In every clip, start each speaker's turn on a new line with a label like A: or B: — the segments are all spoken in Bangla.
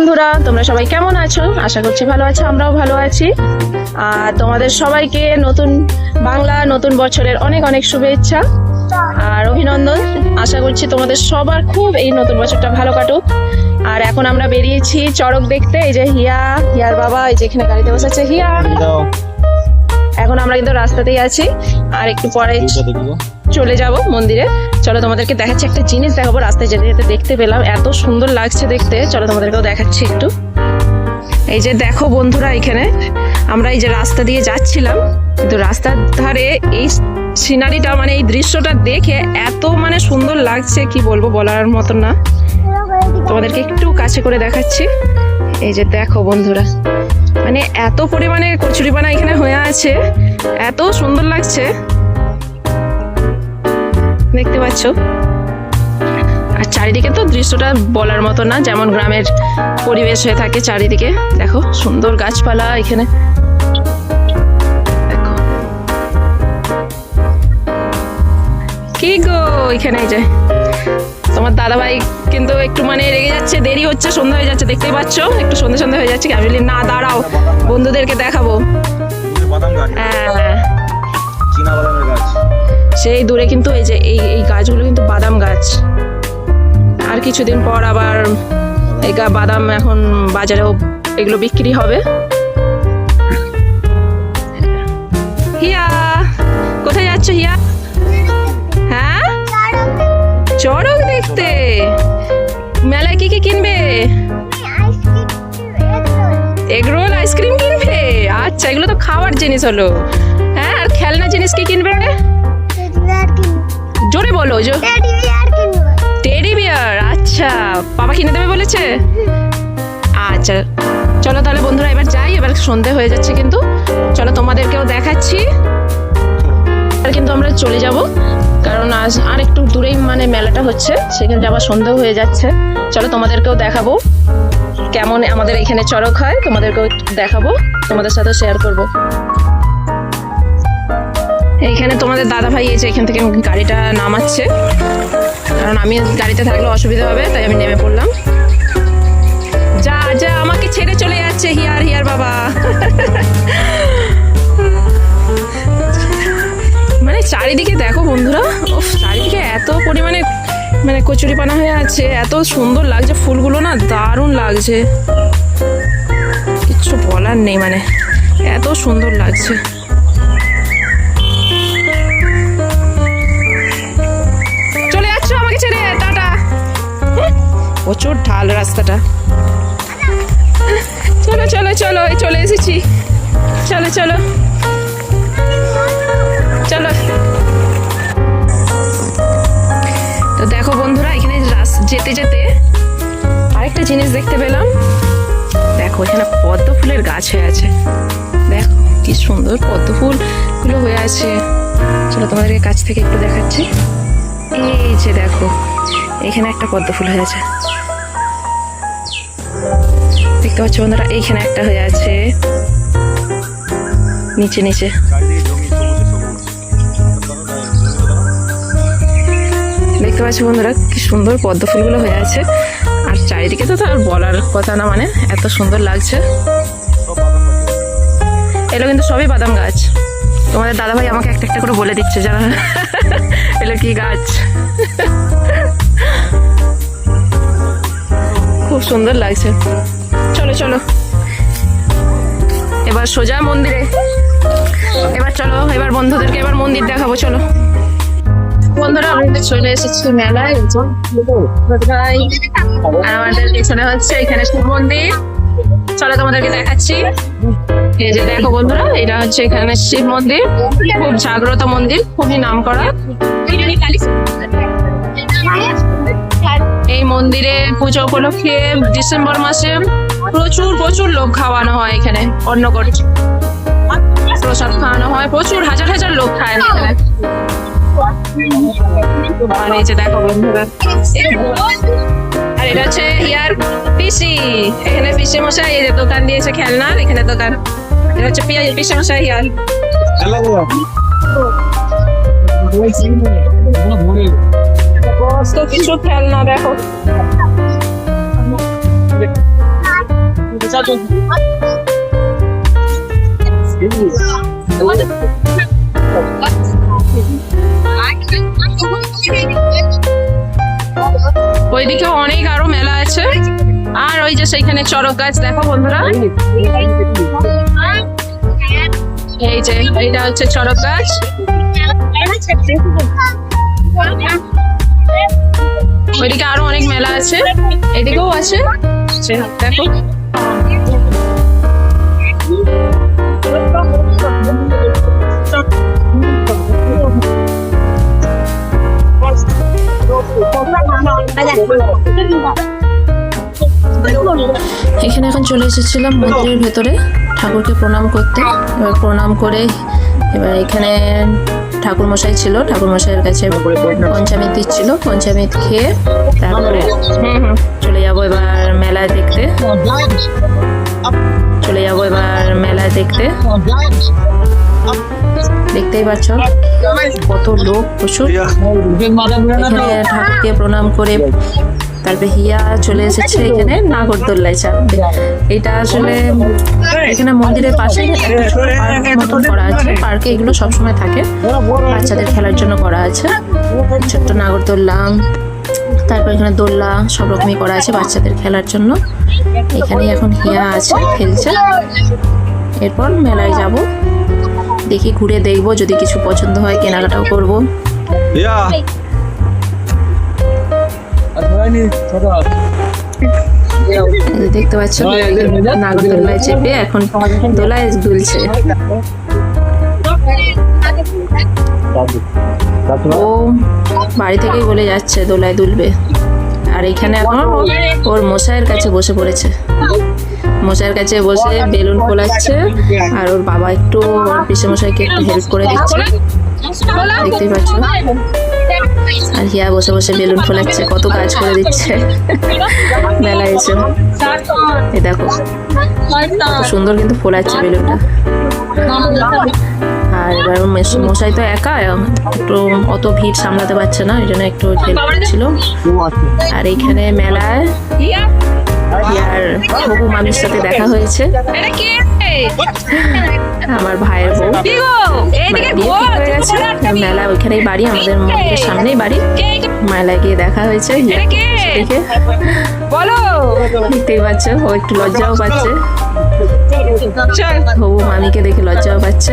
A: বন্ধুরা, তোমরা সবাই কেমন আছো? আশা করছি ভালো আছো, আমরাও ভালো আছি। আর তোমাদের সবাইকে নতুন বাংলা, নতুন বছরের অনেক অনেক শুভেচ্ছা আর অভিনন্দন। আশা করছি তোমাদের সবার খুব এই নতুন বছরটা ভালো কাটুক। আর এখন আমরা বেরিয়েছি চড়ক দেখতে, এই যে হিয়া, হিয়ার বাবা, এই যে এখানে গাড়িতে বসেছে হিয়া। এখন আমরা কিন্তু রাস্তাতেই আছি। আর একটু পরে চলে যাব মন্দিরে। চলো তোমাদেরকে দেখাচ্ছি একটা জিনিস। দেখাবো রাস্তায় যেতে যেতে দেখতে পেলাম। এত সুন্দর লাগছে দেখতে। চলো তোমাদেরকেও দেখাচ্ছি একটু। এই যে দেখো বন্ধুরা এখানে আমরা এই যে রাস্তা দিয়ে যাচ্ছিলাম। কিন্তু রাস্তার ধারে এই সিনারিটা মানে এই দৃশ্যটা দেখে এত মানে সুন্দর লাগছে। কি বলব বলার মতন না। তোমাদেরকে একটু কাছে করে দেখাচ্ছি। এই যে দেখো বন্ধুরা মানে এত পরিমাণে কচুরিপানা এখানে হয়ে আছে, এত সুন্দর লাগছে। দেখতে পাচ্ছ? আর চারিদিকে তো দৃশ্যটা বলার মতো না, যেমন গ্রামের পরিবেশ হয়ে থাকে চারিদিকে। দেখো, সুন্দর গাছপালা এখানে। কি গো এখানে এই যে? তোমার দাদাভাই কিন্তু একটু মানে রেগে যাচ্ছে দেরি হচ্ছে সন্ধ্যা হয়ে যাচ্ছে দেখতেই পাচ্ছ? একটু সন্ধ্যে সন্ধ্যা হয়ে যাচ্ছে আমি বলি না দাঁড়াও বন্ধুদেরকে দেখাবো। হ্যাঁ। সেই দূরে কিন্তু এই যে এই এই গাছগুলো কিন্তু বাদাম গাছ। আর কিছুদিন পর আবার এই বাদাম এখন বাজারেও এগুলো বিক্রি হবে। কি কিনবে? এগরোল আইসক্রিম কিনবে? আচ্ছা এগুলো তো খাওয়ার জিনিস হলো। হ্যাঁ আর খেলনা জিনিস কি কিনবে জোরে বলো টেডি বিয়ার আচ্ছা। বাবা কিনে দেবে বলেছে? আচ্ছা চলো তাহলে বন্ধুরা, এবার যাই, এবার সন্ধে হয়ে যাচ্ছে কিন্তু। চলো তোমাদেরকেও দেখাচ্ছি। আর কিন্তু আমরা চলে যাব। কারণ আজ আর একটু দূরেই মানে মেলাটা হচ্ছে, সেখানে যাবার সন্ধ্যেও হয়ে যাচ্ছে। চলো তোমাদেরকেও দেখাবো কেমন আমাদের এখানে চড়ক হয়, তোমাদেরকেও দেখাবো, তোমাদের সাথে শেয়ার করব। এইখানে তোমাদের দাদা ভাই এসে এখান থেকে গাড়িটা নামাচ্ছে। কারণ আমি গাড়িতে থাকলে অসুবিধা হবে, তাই আমি নেমে পড়লাম। যা যা, আমাকে ছেড়ে চলে যাচ্ছে, হিয়ার হিয়ার বাবা। চারিদিকে দেখো বন্ধুরা, উফ, চারিদিকে এত পরিমাণে মানে কচুরিপানা হয়ে আছে, এত সুন্দর লাগছে, ফুলগুলো না দারুণ লাগছে। কিচ্ছু বলার নেই মানে এত সুন্দর লাগছে। চলে যাচ্ছ আমাকে ছেড়ে, টাটা। প্রচুর ঢাল রাস্তাটা। চলো চলো চলো চলে এসেছি। চলো চলো। তো দেখো বন্ধুরা, এখানে যেতে যেতে আরেকটা জিনিস দেখতে পেলাম। দেখো, এখানে পদ্ম ফুলের গাছ হয়ে আছে। দেখো, কি সুন্দর পদ্ম ফুলগুলো হয়ে আছে। চলো তোমাদেরকে কাছ থেকে একটু দেখাচ্ছি। এই যে দেখো, এখানে একটা পদ্ম ফুল হয়ে আছে। দেখতে পাচ্ছ বন্ধুরা এইখানে একটা হয়ে আছে। নিচে নিচে। দেখতে পাচ্ছ বন্ধুরা, কি সুন্দর পদ্ম ফুলগুলো হয়ে আছে। আর চারিদিকে তো আর বলার কথা না মানে এত সুন্দর লাগছে। এগুলো কিন্তু সবই বাদাম গাছ। তোমাদের দাদাভাই আমাকে একটা একটা করে বলে দিচ্ছে, যারা এগুলো কি গাছ। খুব সুন্দর লাগছে। চলো চলো। এবার সোজা মন্দিরে। এবার চলো, এবার বন্ধুদেরকে এবার মন্দির দেখাবো, চলো। বন্ধুরা আমরা চলে এসেছি মেলায় এই আর আমাদের পিছনে হচ্ছে এখানে শিব মন্দির। চলো তোমাদেরকে দেখাচ্ছি। এই যে দেখো বন্ধুরা এটা হচ্ছে এখানে শিব মন্দির। খুব জাগ্রত মন্দির খুবই নাম করা এই মন্দিরে পুজো উপলক্ষে ডিসেম্বর মাসে প্রচুর প্রচুর লোক খাওয়ানো হয় এখানে অন্ন করে প্রসাদ খাওয়ানো হয় প্রচুর হাজার হাজার লোক খায় এখানে। যে দেখো বন্ধুরা আর এটা হচ্ছে ইয়ার পিসি। এখানে পিসি মশাই এই যে দোকান দিয়েছে খেলনার এখানে দোকান। এটা হচ্ছে পিয়া- পিসি মশাই ইয়ার কত কিছু খেলনা দেখো। ওইদিকেও অনেক আরও মেলা আছে। আর ওই যে সেইখানে চড়ক গাছ, দেখো বন্ধুরা? এই যে, এইটা হচ্ছে চড়ক গাছ। ওইদিকে আরও অনেক মেলা আছে। এদিকেও আছে। দেখো। এখানে এখন চলে এসেছিলাম মন্দিরের ভেতরে ঠাকুরকে প্রণাম করতে। এবার প্রণাম করে এবার এখানে ঠাকুর মশাই ছিল। ঠাকুর মশাইয়ের কাছে পঞ্চামৃত দিচ্ছিল। পঞ্চামিত খেয়ে তারপরে চলে যাব এবার মেলায় দেখতে। চলে যাব এবার মেলায় দেখতে। দেখতেই পাচ্ছ কত লোক প্রচুর। এখানে ঠাকুরকে প্রণাম করে তারপরে হিয়া চলে এসেছে এখানে নাগরদোল্লায় চাপতে এটা আসলে এখানে মন্দিরের পাশে একটা ছোট পার্কের মতন করা আছে। পার্কে এগুলো সবসময় থাকে। বাচ্চাদের খেলার জন্য করা আছে। ছোট্ট নাগরদোল্লা তারপর এখানে দোল্লা সব রকমই করা আছে বাচ্চাদের খেলার জন্য। এখানে এখন হিয়া আছে খেলছে। এরপর মেলায় যাব। দেখি ঘুরে দেখব যদি কিছু পছন্দ হয় কেনাকাটাও করব।
B: হিয়া
A: দেখতে পাচ্ছ? নাগরদোলায় চেপে এখন দোলায় দুলছে। ও বাড়ি থেকেই বলে যাচ্ছে দোলায় দুলবে। আর এখানে এখন ওর মশাইয়ের কাছে বসে পড়েছে। মশাইয়ের কাছে বসে বেলুন ফোলাচ্ছে আর ওর বাবা একটু ওর পিসে মশাইকে একটু হেল্প করে দিচ্ছে। দেখতেই পাচ্ছ? আর হিয়া বসে বসে বেলুন ফোলাচ্ছে কত কাজ করে দিচ্ছে। মেলায় এসে। এ দেখো সুন্দর কিন্তু ফোলাচ্ছে বেলুনটা। আর এবার মশাই তো একা একটু অত ভিড় সামলাতে পারছে না ওই জন্য একটু ছিল করছিল। আর এইখানে মেলায় হবু মামির সাথে দেখা হয়েছে। আমার ভাইয়ের বউ। মেলা ওইখানেই বাড়ি আমাদের মন্দিরের সামনেই বাড়ি। মেলায় গিয়ে দেখা হয়েছে। দেখে
C: বলো।
A: দেখতেই পাচ্ছ ও একটু লজ্জাও পাচ্ছে। হবু মামিকে দেখে লজ্জাও পাচ্ছে।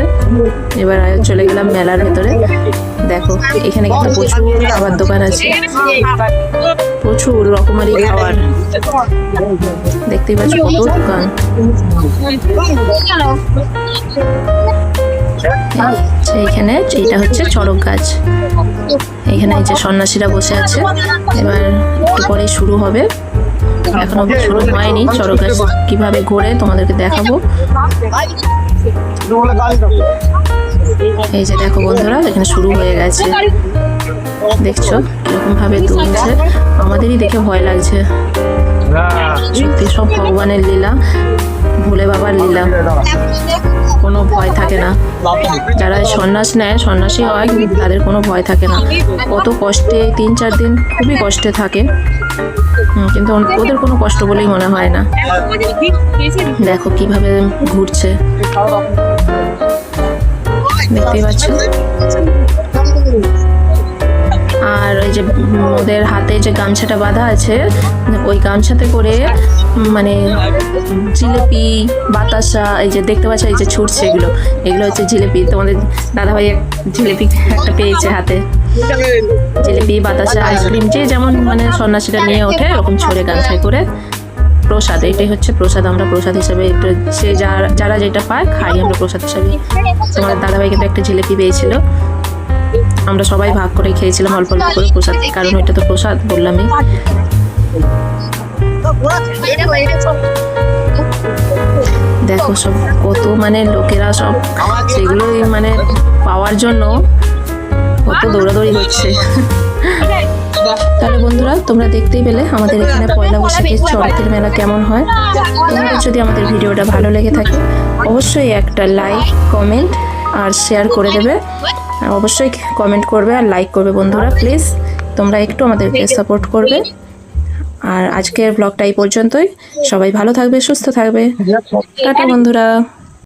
A: এবার চলে গেলাম মেলার ভেতরে। দেখো, এখানে কিন্তু প্রচুর খাবার দোকান আছে। প্রচুর রকমারি খাবার। দেখতেই পাচ্ছ কত দোকান। এইখানে এইটা হচ্ছে চড়ক গাছ। এখানে এই যে সন্ন্যাসীরা বসে আছে। এবার একটু পরেই শুরু হবে। এখনও শুরু হয়নি চড়ক গাছ। কীভাবে ঘোরে তোমাদেরকে দেখাবো। এই যে দেখো বন্ধুরা, এখানে শুরু হয়ে গেছে। দেখছ কীরকম ভাবে দুলছে আমাদেরই দেখে ভয় লাগছে। সত্যি সব ভগবানের লীলা, ভোলে বাবার লীলা। কোনো ভয় থাকে না। যারা সন্ন্যাস নেয়, সন্ন্যাসী হয় কিন্তু তাদের কোনো ভয় থাকে না। কত কষ্টে, তিন চার দিন খুবই কষ্টে থাকে। কিন্তু ওদের কোনো কষ্ট বলেই মনে হয় না। দেখো কীভাবে ঘুরছে। দেখতেই পাচ্ছ? আর ওই যে ওদের হাতে যে গামছাটা বাঁধা আছে, ওই গামছাতে করে মানে জিলিপি, বাতাসা, এই যে দেখতে পাচ্ছ, এই যে ছুটছে এগুলো। এগুলো হচ্ছে জিলিপি। তোমাদের দাদাভাই এক জিলিপি একটা পেয়েছে হাতে। জিলিপি, বাতাসা, আইসক্রিম, যে যেমন মানে সন্ন্যাসীরা নিয়ে ওঠে, ওরকম ছড়ে গামছায় করে প্রসাদ, এটাই হচ্ছে প্রসাদ। আমরা প্রসাদ হিসাবে একটু সে যারা যারা যেটা পায় খাই আমরা প্রসাদ হিসাবে। তোমার দাদাভাই কিন্তু একটা জিলিপি পেয়েছিল। আমরা সবাই ভাগ করে খেয়েছিলাম অল্প অল্প করে প্রসাদ, কারণ ওইটা তো প্রসাদ বললামই। দেখো সব কত মানে লোকেরা সব সেগুলোই মানে পাওয়ার জন্য কত দৌড়াদৌড়ি হচ্ছে। তাহলে বন্ধুরা তোমরা দেখতেই পেলে আমাদের এখানে পয়লা বৈশাখের চড়কের মেলা কেমন হয়। তোমাদের যদি আমাদের ভিডিওটা ভালো লেগে থাকে অবশ্যই একটা লাইক কমেন্ট আর শেয়ার করে দেবে। আর অবশ্যই কমেন্ট করবে আর লাইক করবে বন্ধুরা প্লিজ তোমরা একটু আমাদেরকে সাপোর্ট করবে। আর আজকের ব্লগটা এই পর্যন্তই। সবাই ভালো থাকবে সুস্থ থাকবে। টাটা বন্ধুরা।